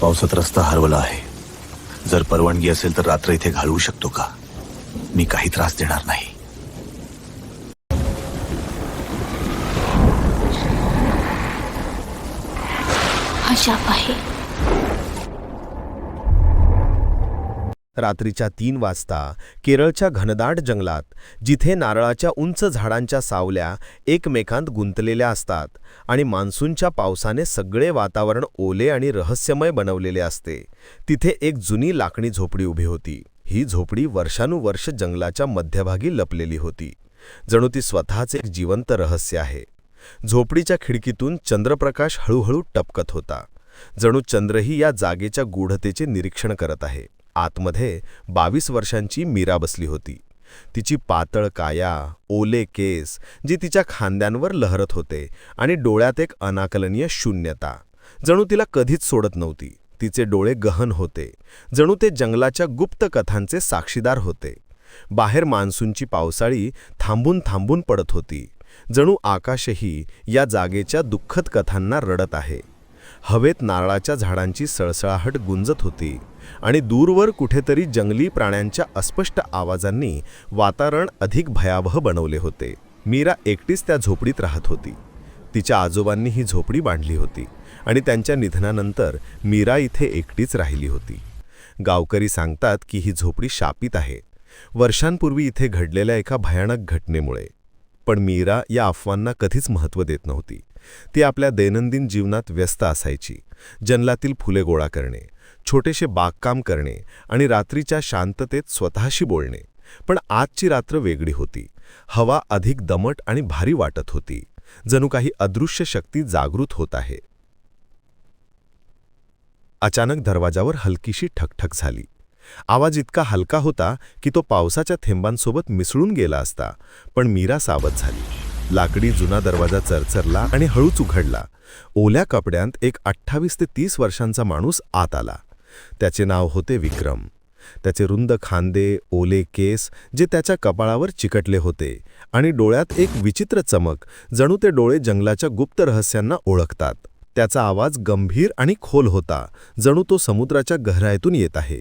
पावसात रस्ता हरवला आहे. जर परवानगी असेल तर रात्र इथे घालवू शकतो का? मी काही त्रास देणार नाही. हा आहे. रात्रीच्या तीन वाजता केरळच्या घनदाट जंगलात जिथे नारळाच्या उंच झाडांच्या सावल्या एकमेकांत गुंतलेल्या असतात आणि मान्सूनच्या पावसाने सगळे वातावरण ओले आणि रहस्यमय बनवलेले असते तिथे एक जुनी लाकडी झोपडी उभी होती. ही झोपडी वर्षानुवर्ष जंगलाच्या मध्यभागी लपलेली होती. जणू ती स्वतःच एक जिवंत रहस्य आहे. झोपडीच्या खिडकीतून चंद्रप्रकाश हळूहळू टपकत होता. जणू चंद्रही या जागेच्या गूढतेचे निरीक्षण करत आहे. आतमध्ये बावीस वर्षांची मीरा बसली होती. तिची पातळ काया ओले केस जी तिच्या खांद्यांवर लहरत होते आणि डोळ्यात एक अनाकलनीय शून्यता. जणू तिला कधीच सोडत नव्हती. तिचे डोळे गहन होते. जणू ते जंगलाच्या गुप्त कथांचे साक्षीदार होते. बाहेर मान्सूनची पावसाळी थांबून थांबून पडत होती. जणू आकाशही या जागेच्या दुःखद कथांना रडत आहे. हवेत नारळाच्या झाडांची सळसळाहट गुंजत होती. आणि दूरवर कुठेतरी जंगली प्राण्यांच्या अस्पष्ट आवाजांनी वातावरण अधिक भयावह बनवले होते. मीरा एकटीच त्या झोपडीत राहत होती. तिच्या आजोबांनी ही झोपडी बांधली होती आणि त्यांच्या निधनानंतर मीरा इथे एकटीच राहिली होती. गावकरी सांगतात की ही झोपडी शापित आहे. वर्षांपूर्वी इथे घडलेल्या एका भयानक घटनेमुळे. पण मीरा या अफवांना कधीच महत्त्व देत नव्हती. ती आपल्या दैनंदिन जीवनात व्यस्त असायची. जंगलातील फुले गोळा करणे छोटेसे बागकाम करणे आणि रात्रीच्या शांततेत स्वतःशी बोलणे. पण आजची रात्र वेगळी होती. हवा अधिक दमट आणि भारी वाटत होती. जणू काही अदृश्य शक्ती जागृत होत आहे. अचानक दरवाजावर हलकीशी ठकठक झाली. आवाज इतका हलका होता की तो पावसाच्या थेंबांसोबत मिसळून गेला असता पण मीरा सावध झाली. लाकडी जुना दरवाजा चरचरला आणि हळूच उघडला. ओल्या कपड्यांत एक अठ्ठावीस ते तीस वर्षांचा माणूस आत आला. त्याचे नाव होते विक्रम. त्याचे रुंद खांदे ओले केस जे त्याच्या कपाळावर चिकटले होते आणि डोळ्यात एक विचित्र चमक जणू ते डोळे जंगलाच्या गुप्त रहस्यांना ओळखतात. त्याचा आवाज गंभीर आणि खोल होता जणू तो समुद्राच्या गहराईतून येत आहे.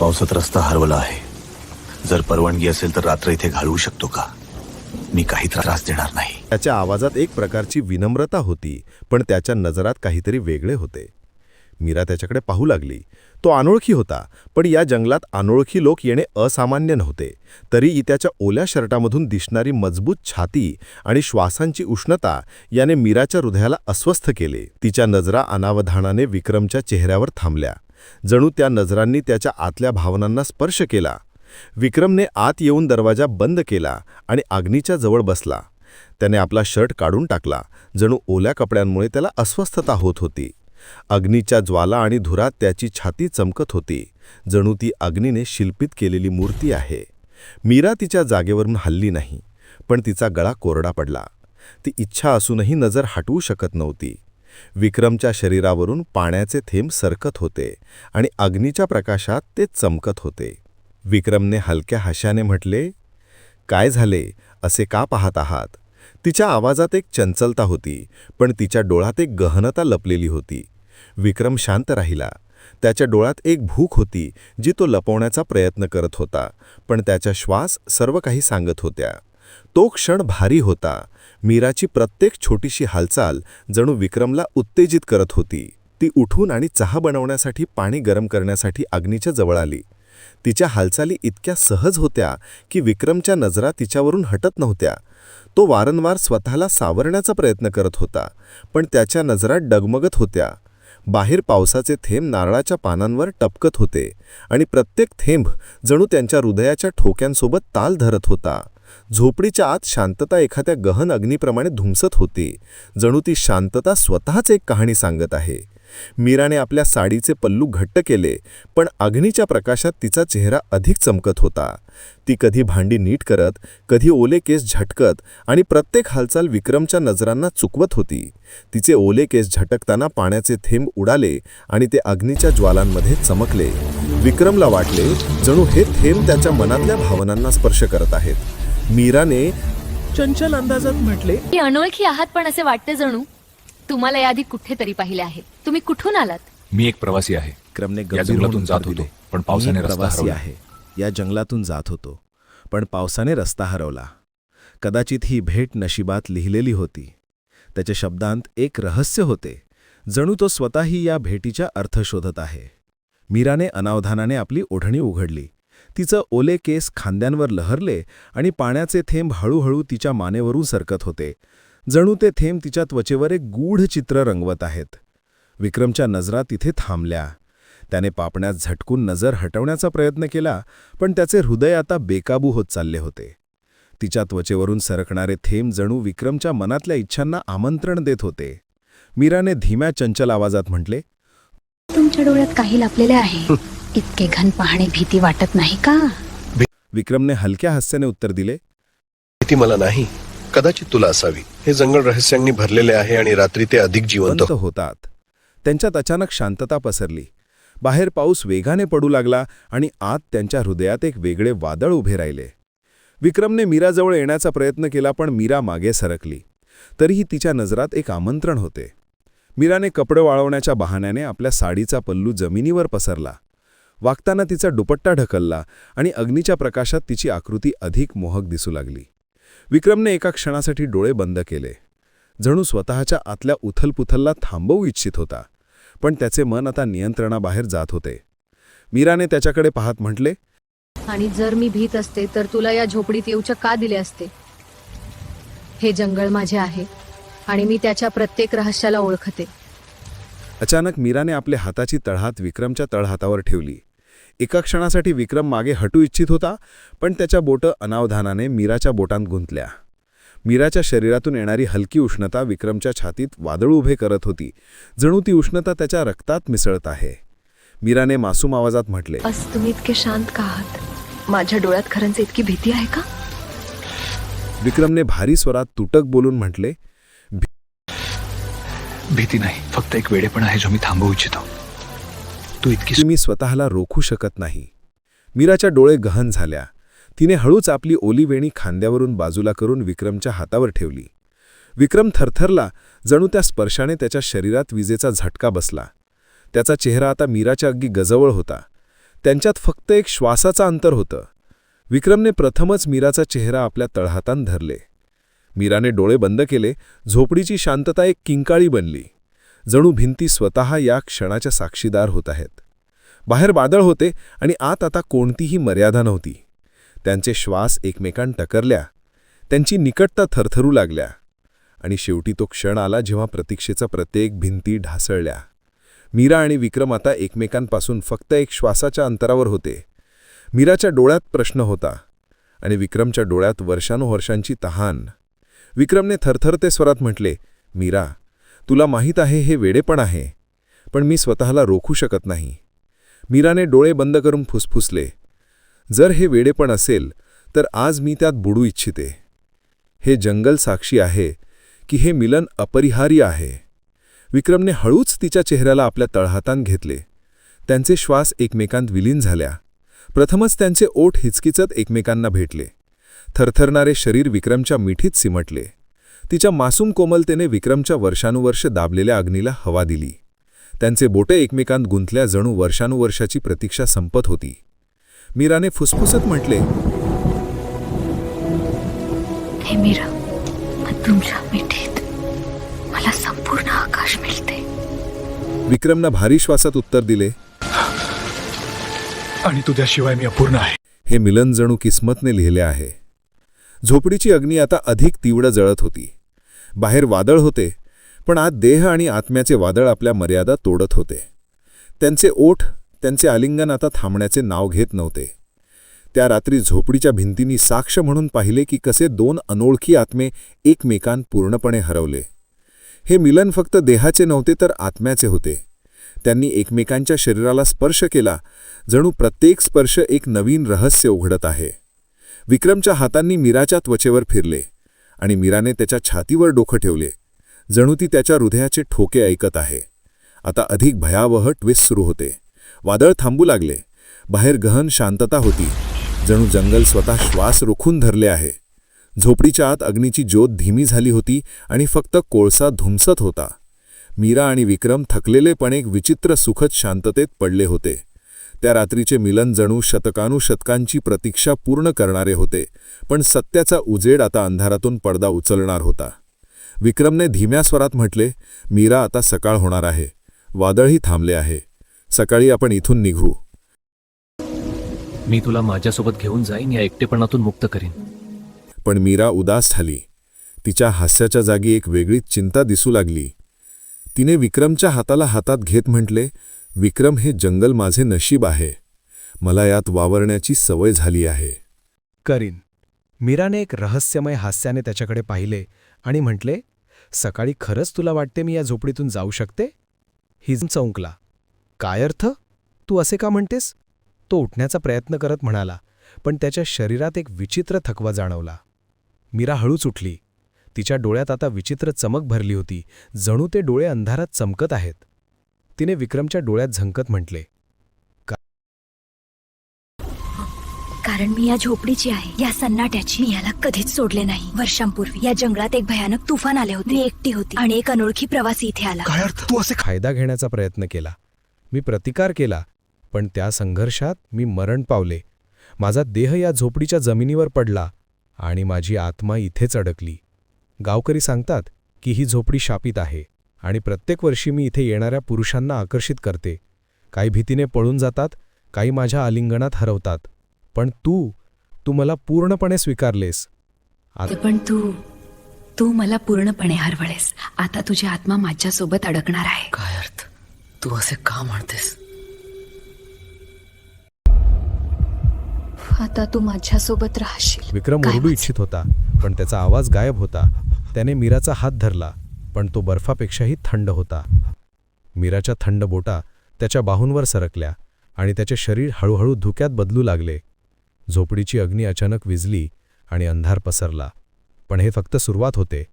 पावसात रस्ता हरवला आहे. जर परवानगी असेल तर रात्र इथे घालवू शकतो का? मी काही त्रास देणार नाही. त्याच्या आवाजात एक प्रकारची विनम्रता होती पण त्याच्या नजरात काहीतरी वेगळे होते. मीरा त्याच्याकडे पाहू लागली. तो अनोळखी होता पण या जंगलात अनोळखी लोक येणे असामान्य नव्हते. तरीही त्याच्या ओल्या शर्टामधून दिसणारी मजबूत छाती आणि श्वासांची उष्णता याने मीराच्या हृदयाला अस्वस्थ केले. तिच्या नजरा अनावधानाने विक्रमच्या चेहऱ्यावर थांबल्या. जणू त्या नजरांनी त्याच्या आतल्या भावनांना स्पर्श केला. विक्रमने आत येऊन दरवाजा बंद केला आणि अग्नीच्या जवळ बसला. त्याने आपला शर्ट काढून टाकला. जणू ओल्या कपड्यांमुळे त्याला अस्वस्थता होत होती. अग्नीच्या ज्वाला आणि धुरात त्याची छाती चमकत होती. जणू ती अग्नीने शिल्पित केलेली मूर्ती आहे. मीरा तिच्या जागेवरून हल्ली नाही पण तिचा गळा कोरडा पडला. ती इच्छा असूनही नजर हटवू शकत नव्हती. विक्रमच्या शरीरावरून पाण्याचे थेंब सरकत होते आणि अग्नीच्या प्रकाशात ते चमकत होते. विक्रमने हलक्या हास्याने म्हटले काय झाले? असे का पाहत आहात? तिच्या आवाजात एक चंचलता होती पण तिच्या डोळ्यात एक गहनता लपलेली होती. विक्रम शांत राहिला. त्याच्या डोळ्यात एक भूक होती जी तो लपवण्याचा प्रयत्न करत होता पण त्याच्या श्वास सर्व काही सांगत होत्या. तो क्षण भारी होता. मीराची प्रत्येक छोटीशी हालचाल जणू विक्रमला उत्तेजित करत होती. ती उठून आणि चहा बनवण्यासाठी पाणी गरम करण्यासाठी अग्नीच्या जवळ आली. तिच्या हालचाली इतक्या सहज होत्या की विक्रमच्या नजरा तिच्यावरून हटत नव्हत्या. तो वारंवार स्वतःला सावरण्याचा प्रयत्न करत होता पण त्याच्या नजरा डगमगत होत्या. बाहेर पावसाचे थेंब नारळाच्या पानांवर टपकत होते आणि प्रत्येक थेंब जणू त्यांच्या हृदयाच्या ठोक्यांसोबत ताल धरत होता. झोपडीच्या आत शांतता एखाद्या गहन अग्नीप्रमाणे धुमसत होती जणू ती शांतता स्वतःच एक कहाणी सांगत आहे. मीराने आपल्या साडीचे पल्लू घट्ट केले पण अग्नीच्या प्रकाशात तिचा चेहरा अधिक चमकत होता. ती कधी भांडी नीट करत कधी ओले केस झटकत आणि प्रत्येक हालचाल विक्रमच्या नजरांना चुकवत होती. तिचे ओले केस झटकताना पाण्याचे थेंब उडाले आणि ते अग्नीच्या ज्वालांमध्ये चमकले. विक्रमला वाटले जणू हे थेंब त्याच्या मनातल्या भावनांना स्पर्श करत आहेत. मीराने चंचल अंदाजात म्हटले की अनोळखी आहात पण असे वाटते जणू. तुम्हाला याआधी कुठेतरी पाहिले आहे. तुम्ही कुठून आलात? मी एक प्रवासी आहे. विक्रमने या गंभीर जंगलातून होऊन जात उत्तर होतो, दिले. पण पावसाने मी एक रस्ता प्रवासी हरवला. आहे. या जंगलातून जात होतो पण पावसाने रस्ता हरवला. कदाचित ही भेट नशिबात लिहिलेली होती. त्याच्या शब्दांत एक रहस्य होते. जणू तो स्वतःही या भेटीचा अर्थ शोधत आहे. मीराने अनावधानाने आपली ओढणी उघडली. तिचं ओले केस खांद्यांवर लहरले आणि पाण्याचे थेंब हळूहळू तिच्या मानेवरून सरकत होते. जणू ते थेंब तिच्या त्वचेवर एक गूढ चित्र रंगवत आहेत. विक्रमच्या नजरा तिथे थांबल्या. त्याने पापण्यात झटकून नजर हटवण्याचा प्रयत्न केला पण त्याचे हृदय आता बेकाबू होत चालले होते. तिच्या त्वचेवरून सरकणारे थेंब जणू विक्रमच्या मनातल्या इच्छांना आमंत्रण देत होते. मीराने धीम्या चंचल आवाजात म्हटले तुमच्या डोळ्यात काही लपलेले आहे. इतके घन पाहणे भीती वाटत नाही का? विक्रमने हलक्या हास्याने उत्तर दिले भीती मला नाही. कदाचित तुला असावी. हे जंगल रहस्यांनी भरलेले आहे आणि रात्री ते अधिक जिवंत बंद होतात. त्यांच्यात अचानक शांतता पसरली. बाहेर पाऊस वेगाने पडू लागला आणि आत त्यांच्या हृदयात एक वेगळे वादळ उभे राहिले. विक्रमने मीराजवळ येण्याचा प्रयत्न केला पण मीरा मागे सरकली. तरीही तिच्या नजरात एक आमंत्रण होते. मीराने कपडे वाळवण्याच्या बहाण्याने आपल्या साडीचा पल्लू जमिनीवर पसरला. वागताना तिचा दुपट्टा ढकलला आणि अग्नीच्या प्रकाशात तिची आकृती अधिक मोहक दिसू लागली. विक्रमने एका क्षणासाठी डोळे बंद केले. जणू स्वतःच्या आतल्या उथलपुथलला थांबवू इच्छित होता पण त्याचे मन आता नियंत्रणाबाहेर जात होते. मीराने त्याच्याकडे पाहत म्हटले आणि जर मी भीत असते तर तुला या झोपडीत येऊच्या का दिले असते? हे जंगल माझे आहे आणि मी त्याच्या प्रत्येक रहस्याला ओळखते. अचानक मीराने आपल्या हाताची तळहात विक्रमच्या तळहातावर ठेवली. एका क्षणासाठी विक्रम मागे हटू इच्छित होता पण त्याच्या बोटं अनावधानाने मीराच्या बोटांत गुंतल्या. मीराच्या शरीरातून येणारी हलकी उष्णता विक्रमच्या छातीत वादळ उभे करत होती. जणू ती उष्णता त्याच्या रक्तात मिसळत आहे. मीराने मासूम आवाजात म्हटले अस तुम्ही इतके शांत का आहात? माझ्या डोळ्यात खरंच इतकी भीती आहे का? विक्रमने भारी स्वरात तुटक बोलून म्हटले भीती नाही फक्त एक वेडेपण आहे जो मी थांबवू इच्छितो. तू इतकी मी स्वतःला रोखू शकत नाही. मीराच्या डोळे गहन झाल्या. तिने हळूच आपली ओली वेणी खांद्यावरून बाजूला करून विक्रमच्या हातावर ठेवली. विक्रम थरथरला जणू त्या स्पर्शाने त्याच्या शरीरात विजेचा झटका बसला. त्याचा चेहरा आता मीराच्या अगदी गजवळ होता. त्यांच्यात फक्त एक श्वासाचा अंतर होतं. विक्रमने प्रथमच मीराचा चेहरा आपल्या तळहातान धरले. मीराने डोळे बंद केले. झोपडीची शांतता एक किंकाळी बनली. जणू भिंती स्वतः या क्षणाच्या साक्षीदार होत आहेत. बाहेर बादळ होते आणि आत आता कोणतीही मर्यादा नव्हती. त्यांचे श्वास एकमेकांत टकरल्या. त्यांची निकटता थरथरू लागल्या. आणि शेवटी तो क्षण आला जेव्हा प्रतीक्षेचा प्रत्येक भिंती ढासळल्या. मीरा आणि विक्रम आता एकमेकांपासून फक्त एक श्वासाच्या अंतरावर होते. मीराच्या डोळ्यात प्रश्न होता आणि विक्रमच्या डोळ्यात वर्षानुवर्षांची तहान. विक्रमने थरथरते स्वरात म्हटले मीरा तुला माहीत आहे हे वेडेपण आहे. पण मी स्वतःला रोखू शकत नाही. मीराने डोळे बंद करून फुसफुसले. जर हे वेडेपण असेल तर आज मी त्यात बुडू इच्छिते. हे जंगल साक्षी आहे की हे मिलन अपरिहार्य आहे. विक्रमने हळूच तिच्या चेहऱ्याला आपल्या तळहातान घेतले. त्यांचे श्वास एकमेकांत विलीन झाल्या. प्रथमच त्यांचे ओठ हिचकिचत एकमेकांना भेटले. थरथरणारे शरीर विक्रमच्या मिठीत सिमटले. तिच्या मासूम कोमलतेने विक्रमच्या वर्षानुवर्ष दाबलेल्या अग्नीला हवा दिली. त्यांचे बोटे एकमेकांत गुंतल्या जणू वर्षानुवर्षाची प्रतीक्षा संपत होती. मीराने फुसफुसत म्हटले हे मीरा तुमच्या मिठीत मला संपूर्ण आकाश मिळते. विक्रमनं भारी श्वासात उत्तर दिले आणि तुझ्याशिवाय मी अपूर्ण आहे. हे मिलन जणू किस्मतने लिहिले आहे. झोपडीची अग्नी आता अधिक तीव्र जळत होती. बाहेर वादळ होते पण आत देह आणि आत्म्याचे वादळ आपल्या मर्यादा तोडत होते. त्यांचे ओठ त्यांचे आलिंगन आता थांबण्याचे नाव घेत नव्हते. त्या रात्री झोपडीच्या भिंतींनी साक्ष म्हणून पाहिले की कसे दोन अनोळखी आत्मे एकमेकांत पूर्णपणे हरवले. हे मिलन फक्त देहाचे नव्हते तर आत्म्याचे होते. त्यांनी एकमेकांच्या शरीराला स्पर्श केला जणू प्रत्येक स्पर्श एक नवीन रहस्य उघडत आहे. विक्रमच्या हातांनी मीराच्या त्वचेवर फिरले. आणि मीराने त्याच्या छातीवर डोकं ठेवले. जणू ती त्याच्या हृदयाचे ठोके ऐकत आहे. आता अधिक भयावह ट्विस्ट सुरू होते. वादळ थांबू लागले. बाहेर गहन शांतता होती. जणू जंगल स्वतः श्वास रोखून धरले आहे. झोपडीच्या आत अग्नीची ज्योत धीमी झाली होती आणि फक्त कोळसा धुमसत होता. मीरा आणि विक्रम थकलेलेपणे एक विचित्र सुखद शांततेत पडले होते. त्या रात्रीचे मिलन जणू शतकानुशतकांची प्रतीक्षा पूर्ण करणारे होते पण सत्याचा उजेड आता अंधारातून पडदा उचलणार होता. विक्रमने धीम्या स्वरात म्हटले मीरा आता सकाळ होणार आहे. वादळही थांबले आहे. सकाळी आपण इथून निघू. मी तुला माझ्यासोबत घेऊन जाईन या एकटेपणातून मुक्त करीन. पण मीरा उदास झाली. तिच्या हास्याच्या जागी एक वेगळीच चिंता दिसू लागली. तिने विक्रमच्या हाताला हातात घेत म्हटले विक्रम हे जंगल माझे नशीब आहे. मला यात वावरण्याची सवय झाली आहे. करीन. मीराने एक रहस्यमय हास्याने त्याच्याकडे पाहिले आणि म्हटले सकाळी खरंच तुला वाटते मी या झोपडीतून जाऊ शकते? हिज चौंकला. काय अर्थ? तू असे का म्हणतेस? तो उठण्याचा प्रयत्न करत म्हणाला पण त्याच्या शरीरात एक विचित्र थकवा जाणवला. मीरा हळूच उठली. तिच्या डोळ्यात आता विचित्र चमक भरली होती. जणू ते डोळे अंधारात चमकत आहेत. तिने विक्रमच्या डोळ्यात झंकत म्हटले कारण मी या झोपडीची आहे. या सन्नाट्याची मी याला कधीच सोडले नाही. वर्षांपूर्वी या जंगलात एक भयानक तुफान आले होते. मी एकटी होती आणि एक अनोळखी प्रवासी इथे आला. काय अर्थ? तू असे फायदा घेण्याचा प्रयत्न केला. मी प्रतिकार केला पण त्या संघर्षात मी मरण पावले. माझा देह या झोपडीच्या जमिनीवर पडला आणि माझी आत्मा इथेच अडकली. गावकरी सांगतात की ही झोपडी शापित आहे. आणि प्रत्येक वर्षी मी इथे येणाऱ्या पुरुषांना आकर्षित करते. काही भीतीने पळून जातात काही माझ्या आलिंगनात हरवतात. पण तू तू मला पूर्णपणे स्वीकारलेस. पण तू तू मला पूर्णपणे हरवळेस आता तुझी आत्मा माझ्यासोबत अडकणार आहे. काय अर्थ? तू असे का म्हणतेस? आता तू माझ्यासोबत राहशील. विक्रम ओरडू? इच्छित होता पण त्याचा आवाज गायब होता. त्याने मीराचा हात धरला. पण तो बर्फापेक्षाही थंड होता. मीराच्या थंड बोटा त्याच्या बाहूंवर सरकल्या आणि त्याचे शरीर हळूहळू धुक्यात बदलू लागले. झोपडीची अग्नी अचानक विजली आणि अंधार पसरला. पण हे फक्त सुरुवात होते.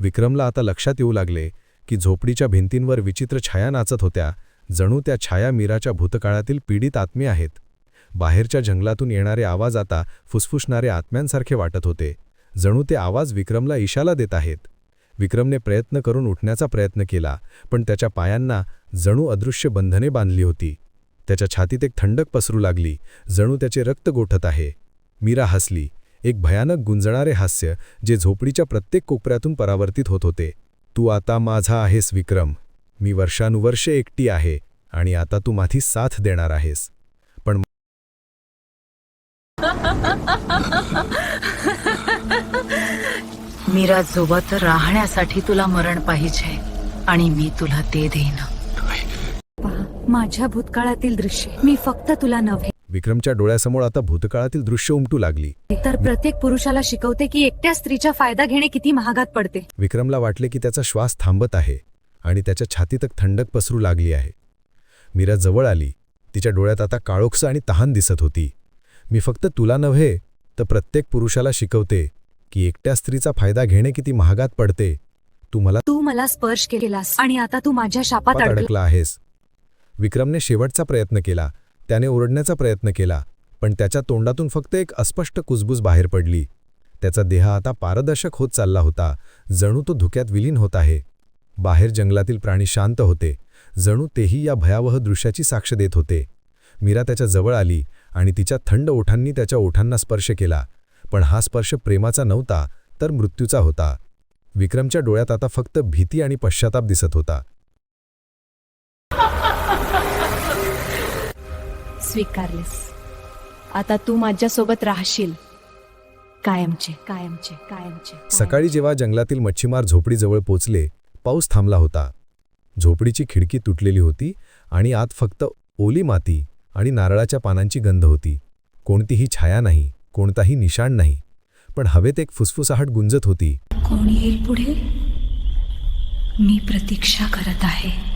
विक्रमला आता लक्षात येऊ लागले की झोपडीच्या भिंतींवर विचित्र छाया नाचत होत्या जणू त्या छाया मीराच्या भूतकाळातील पीडित आत्मे आहेत. बाहेरच्या जंगलातून येणारे आवाज आता फुसफुसणारे आत्म्यांसारखे वाटत होते. जणू ते आवाज विक्रमला इशाला देत आहेत. विक्रमने प्रयत्न करून उठण्याचा प्रयत्न केला पण त्याच्या पायांना जणू अदृश्य बंधने बांधली होती. त्याच्या छातीत एक थंडक पसरू लागली जणू त्याचे रक्त गोठत आहे. मीरा हसली एक भयानक गुंजणारे हास्य जे झोपडीच्या प्रत्येक कोपऱ्यातून परावर्तित होत होते. तू आता माझा आहेस विक्रम. मी वर्षानुवर्षे एकटी आहे आणि आता तू माझी साथ देणार आहेस. पण सोबत राहण्यासाठी तुला मरण पाहिजे आणि मी तुला ते देईन. पहा, माझ्या भूतकाळातील दृश्य मी फक्त तुला नव्हे. विक्रमच्या डोळ्यासमोर आता भूतकाळातील दृश्य उमटू लागली. तर प्रत्येक पुरुषाला शिकवते की एकट्या स्त्रीचा फायदा घेणे किती महागात पडते. विक्रमला वाटले की त्याचा श्वास थांबत आहे आणि त्याच्या छातीत थंडक पसरू लागली आहे. मीरा जवळ आली. तिच्या डोळ्यात आता काळोखसं आणि तहान दिसत होती. मी फक्त तुला नव्हे तर प्रत्येक पुरुषाला शिकवते की एकट्या स्त्रीचा फायदा घेणे किती महागात पडते? तू मला तू मला स्पर्श केलास आणि आता तू माझ्या शापात पात अडकला. अडकला आहेस. विक्रमने शेवटचा प्रयत्न केला. त्याने ओरडण्याचा प्रयत्न केला पण त्याच्या तोंडातून फक्त एक अस्पष्ट कुजबूज बाहेर पडली. त्याचा देह आता पारदर्शक होत चालला होता. जणू तो धुक्यात विलीन होत आहे. बाहेर जंगलातील प्राणी शांत होते. जणू तेही या भयावह दृश्याची साक्ष देत होते. मीरा त्याच्याजवळ आली आणि तिच्या थंड ओठांनी त्याच्या ओठांना स्पर्श केला. पण हा स्पर्श प्रेमाचा नव्हता तर मृत्यूचा होता. विक्रमच्या डोळ्यात आता फक्त भीती आणि पश्चाताप दिसत होता. स्वीकारलेस. आता तू माझ्यासोबत राहशील. कायमचे कायमचे कायमचे. सकाळी जेव्हा जंगलातील मच्छीमार झोपडीजवळ पोचले पाऊस थांबला होता. झोपडीची खिडकी तुटलेली होती आणि आत फक्त ओली माती आणि नारळाच्या पानांची गंध होती. कोणतीही छाया नाही. कोणताही निशाण नाही. पण हवेत एक फुसफुसाहट गुंजत होती. कोण येईल पुढे? मी प्रतीक्षा करत आहे.